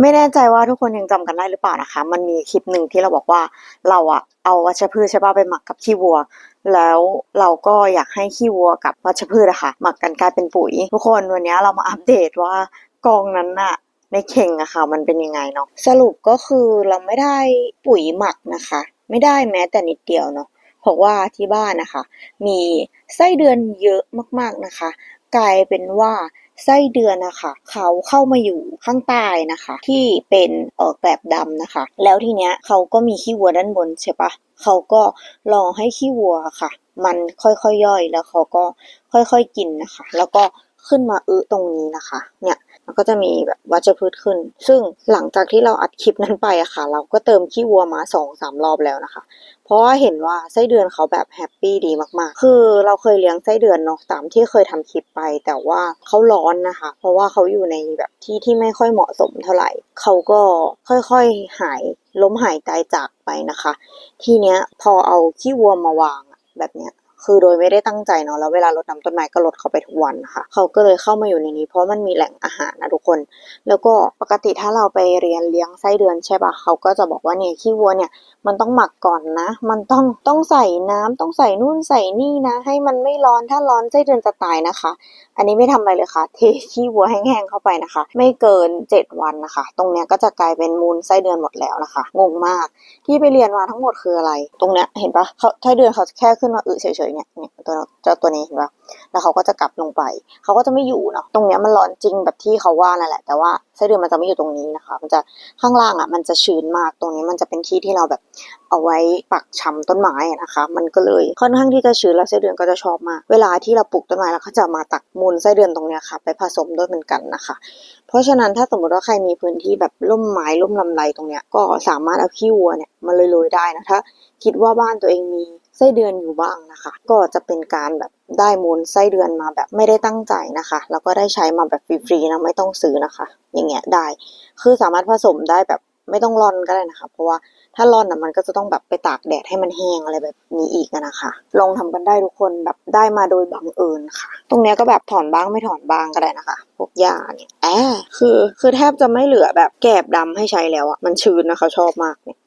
ไม่แน่ใจว่าทุกคนยังจำกันได้หรือเปล่านะคะ มันมีคลิปหนึ่งที่เราบอกว่าเราอะเอาวัชพืชใช่ป่ะไปหมักกับขี้วัว แล้วเราก็อยากให้ขี้วัวกับวัชพืชอะค่ะหมักกันกลายเป็นปุ๋ย ทุกคนวันนี้เรามาอัปเดตว่ากองนั้นอะในเข่งอะค่ะ มันเป็นยังไงเนาะสรุปก็คือเราไม่ได้ปุ๋ยหมักนะคะ ไม่ได้แม้แต่นิดเดียวเนาะเพราะว่าที่บ้านนะคะ มีไส้เดือนเยอะมากๆนะคะ กลายเป็นว่า ไส้เดือนนะคะเขาเข้ามาอยู่ข้างใต้นะคะ ที่เป็นออกแบบดำนะคะ แล้วทีเนี้ยเขาก็มีขี้วัวด้านบนใช่ปะเขาก็รอให้ขี้วัวค่ะ มันค่อยๆย่อยแล้วเขาก็ค่อยๆกินนะคะ แล้วก็ขึ้นมาอึตรงนี้นะคะ เนี่ย มันก็จะมีแบบวัชพืชขึ้น ซึ่งหลังจากที่เราอัดคลิปนั้นไปอะค่ะ เราก็เติมขี้วัวมาสองสามรอบแล้วนะคะ เพราะว่าเห็นว่าไส้เดือนเขาแบบแฮปปี้ดีมากๆ คือเราเคยเลี้ยงไส้เดือนเนาะตามที่เคยทำคลิปไป แต่ว่าเขาร้อนนะคะ เพราะว่าเขาอยู่ในแบบที่ที่ไม่ค่อยเหมาะสมเท่าไหร่ เขาก็ค่อยๆหายล้มหายตายจากไปนะคะ ทีเนี้ยพอเอาขี้วัวมาวางแบบเนี้ย คือโดยไม่ได้ตั้งใจเนาะแล้วเวลารดน้ำต้นไม้ก็รดเข้าไปทุกวันนะคะเขาก็เลยเข้ามาอยู่ในนี้ เพราะมันมีแหล่งอาหารนะทุกคน แล้วก็ปกติถ้าเราไปเรียนเลี้ยงไส้เดือนใช่ปะเขาก็จะบอกว่าเนี่ยขี้วัวเนี่ยมันต้องหมักก่อนนะ มันต้องต้องใส่น้ำต้องใส่นู่นใส่นี่นะ ให้มันไม่ร้อนถ้าร้อนไส้เดือนจะตายนะคะ อันนี้ไม่ทำอะไรเลยค่ะ เทขี้วัวแห้งๆเข้าไปนะคะ ไม่เกินเจ็ดวันนะคะ ตรงเนี้ยก็จะกลายเป็นมูลไส้เดือนหมดแล้วนะคะงงมากที่ไปเรียนมาทั้งหมดคืออะไร ตรงเนี้ยเห็นปะเขาไส้เดือนเขาแค่ขึ้นมาอึเฉยเนี่ยเนี่ยตัวเจ้าตัวนี้เห็นปะแล้วเขาก็จะกลับลงไป เขาก็จะไม่อยู่เนาะตรงเนี้ยมันร้อนจริงแบบที่เขาว่านั่นแหละ แต่ว่าไส้เดือนมันจะไม่อยู่ตรงนี้นะคะ มันจะข้างล่างอะ มันจะชื้นมากตรงนี้มันจะเป็นที่ที่เราแบบเอาไว้ปักชำต้นไม้นะคะ มันก็เลยค่อนข้างที่จะชื้นแล้วไส้เดือนก็จะชอบมาก เวลาที่เราปลูกต้นไม้แล้วเขาจะมาตักมูลไส้เดือนตรงเนี้ยค่ะ ไปผสมด้วยเหมือนกันนะคะ เพราะฉะนั้นถ้าสมมติว่าใครมีพื้นที่แบบร่มไม้ร่มลำไรตรงเนี้ยก็สามารถเอาขี้วัวเนี่ยมาโรยๆได้นะถ้าคิดว่าบ้านตัวเองมี ไส้เดือนอยู่บ้างนะคะ ก็จะเป็นการแบบได้มูลไส้เดือนมาแบบไม่ได้ตั้งใจนะคะ แล้วก็ได้ใช้มาแบบฟรีๆนะไม่ต้องซื้อนะคะ อย่างเงี้ยได้ คือสามารถผสมได้แบบไม่ต้องร่อนก็ได้นะคะ เพราะว่าถ้าร่อนอะมันก็จะต้องแบบไปตากแดดให้มันแห้งอะไรแบบนี้อีกนะคะ ลองทำกันได้ทุกคนแบบได้มาโดยบังเอิญค่ะ ตรงเนี้ยก็แบบถอนบ้างไม่ถอนบ้างก็ได้นะคะ พวกหญ้าเนี่ยแอบคือคือแทบจะไม่เหลือแบบแกบดำให้ใช้แล้วอะมันชื้นนะคะ ชอบมากเนี่ย